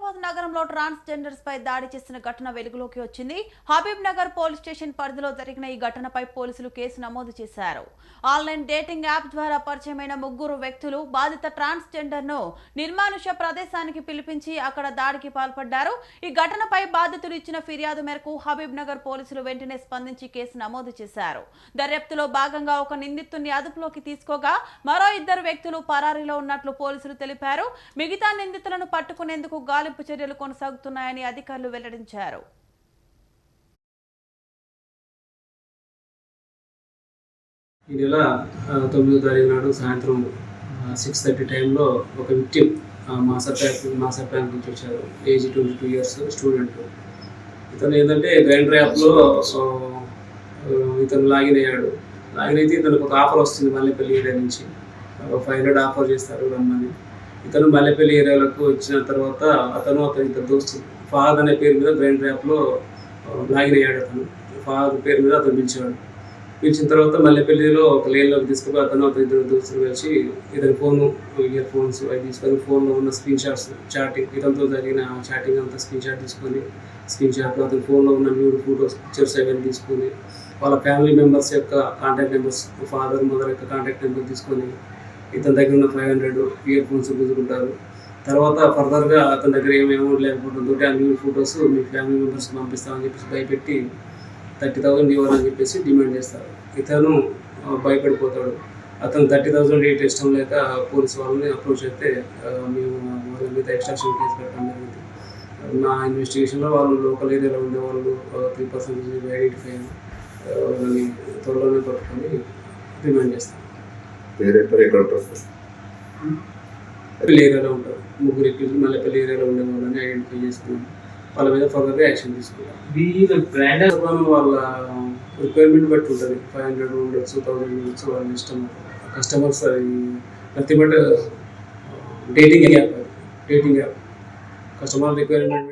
హైదరాబాద్ నగరంలో ట్రాన్స్జెండర్స్ పై దాడి చేసిన ఘటన వెలుగులోకి వచ్చింది. హబీబ్ నగర్ పోలీస్ స్టేషన్ పరిధిలో జరిగిన ఈ ఘటనపై పోలీసులు కేసు నమోదు చేశారు. ఆన్లైన్ డేటింగ్ యాప్ ద్వారా పరిచయమైన ముగ్గురు వ్యక్తులు బాధిత ట్రాన్స్జెండర్ను నిర్మానుష ప్రదేశానికి పిలిపించి అక్కడ దాడికి పాల్పడ్డారు. ఈ ఘటనపై బాధితులు ఇచ్చిన ఫిర్యాదు మేరకు హబీబ్ నగర్ పోలీసులు వెంటనే స్పందించి కేసు నమోదు చేశారు. దర్యాప్తులో భాగంగా ఒక నిందితుడిని అదుపులోకి తీసుకోగా మరో ఇద్దరు వ్యక్తులు పరారీలో ఉన్నట్లు పోలీసులు తెలిపారు. మిగతా నిందితులను పట్టుకునేందుకు గాలి గాలింపు చర్యలు కొనసాగుతున్నాయని అధికారులు వెల్లడించారు. ఈ నెల తొమ్మిదో తారీఖు నాడు సాయంత్రం సిక్స్ థర్టీ టైంలో ఒక విక్టిమ్ మాసర్ బ్యాంక్ మాసర్ బ్యాంక్ నుంచి వచ్చారు age twenty two years student. ఇతను ఏంటంటే గ్రైండర్ యాప్లో ఇతను లాగిన్ అయ్యాడు. లాగిన్ అయితే ఇతనికి ఒక ఆఫర్ వస్తుంది మళ్ళీ పెళ్ళి నుంచి ఫైవ్ హండ్రెడ్ ఆఫర్ చేస్తారు రమ్మని. ఇతను మల్లెపల్లి ఏరియాలకు వచ్చిన తర్వాత అతను అతని ఇద్దరు దోస్తు ఫాద్ అనే పేరు మీద బ్రెయిన్ ర్యాప్లో లాగిన్ అయ్యాడు అతను. ఫాదర్ పేరు మీద అతను పిలిచేవాడు. పిలిచిన తర్వాత మల్లెపల్లిలో ఒక లేన్లోకి తీసుకుపోయి అతను అతని ఇద్దరు దోస్తులు కలిసి ఇతని ఫోను ఇయర్ ఫోన్స్ అవి తీసుకొని ఫోన్లో ఉన్న స్క్రీన్ షాట్స్ చాటింగ్ ఇతనితో జరిగిన చాటింగ్ అంతా స్క్రీన్ షాట్ తీసుకొని స్క్రీన్ షాట్లో అతని ఫోన్లో ఉన్న న్యూ ఫోటోస్ పిక్చర్స్ అవన్నీ తీసుకొని వాళ్ళ ఫ్యామిలీ మెంబర్స్ యొక్క కాంటాక్ట్ నెంబర్స్ ఫాదర్ మదర్ యొక్క కాంటాక్ట్ నెంబర్ తీసుకొని ఇతని దగ్గర ఉన్న ఫైవ్ హండ్రెడ్ ఇయర్ ఫోన్స్ గుంజుకుంటారు తర్వాత ఫర్దర్గా అతని దగ్గర ఏమి అమౌంట్ లేకపోవడంతో అన్ని ఫొటోస్ మీ ఫ్యామిలీ మెంబర్స్కి పంపిస్తామని చెప్పేసి భయపెట్టి థర్టీ థౌసండ్ ఇవ్వాలని చెప్పేసి డిమాండ్ చేస్తారు. ఇతను భయపడిపోతాడు. అతను థర్టీ థౌసండ్ ఏ ఇష్టం లేక పోలీస్ వాళ్ళని అప్రోచ్ అయితే మేము వాళ్ళ మీద ఎక్స్ట్రాక్షన్ కేసు పెట్టడం జరిగింది. నా ఇన్వెస్టిగేషన్లో వాళ్ళు లోకల్ ఏరియాలో ఉండే వాళ్ళు త్రీ పర్సెంట్ ఐడెంటిఫై వాళ్ళని త్వరలోనే పట్టుకొని డిమాండ్ చేస్తాం పేరు ఎక్కడ ఉంటారు సార్ పెళ్ళి ఏరియాలో ఉంటారు ముగ్గురు ఎక్కించి మళ్ళీ పెళ్ళి ఏరియాలో ఉండే వాళ్ళని ఐడెంటిఫై చేసుకున్నాం వాళ్ళ మీద ఫర్దర్గా యాక్షన్ తీసుకున్నాం వీళ్ళ బ్రాండ్ మనం వాళ్ళ రిక్వైర్మెంట్ బట్టి ఉంటుంది. ఫైవ్ హండ్రెడ్ ఉండొచ్చు థౌసండ్ ఉండొచ్చు వాళ్ళ ఇష్టం కస్టమర్స్ అది nothing but dating app dating app customer requirement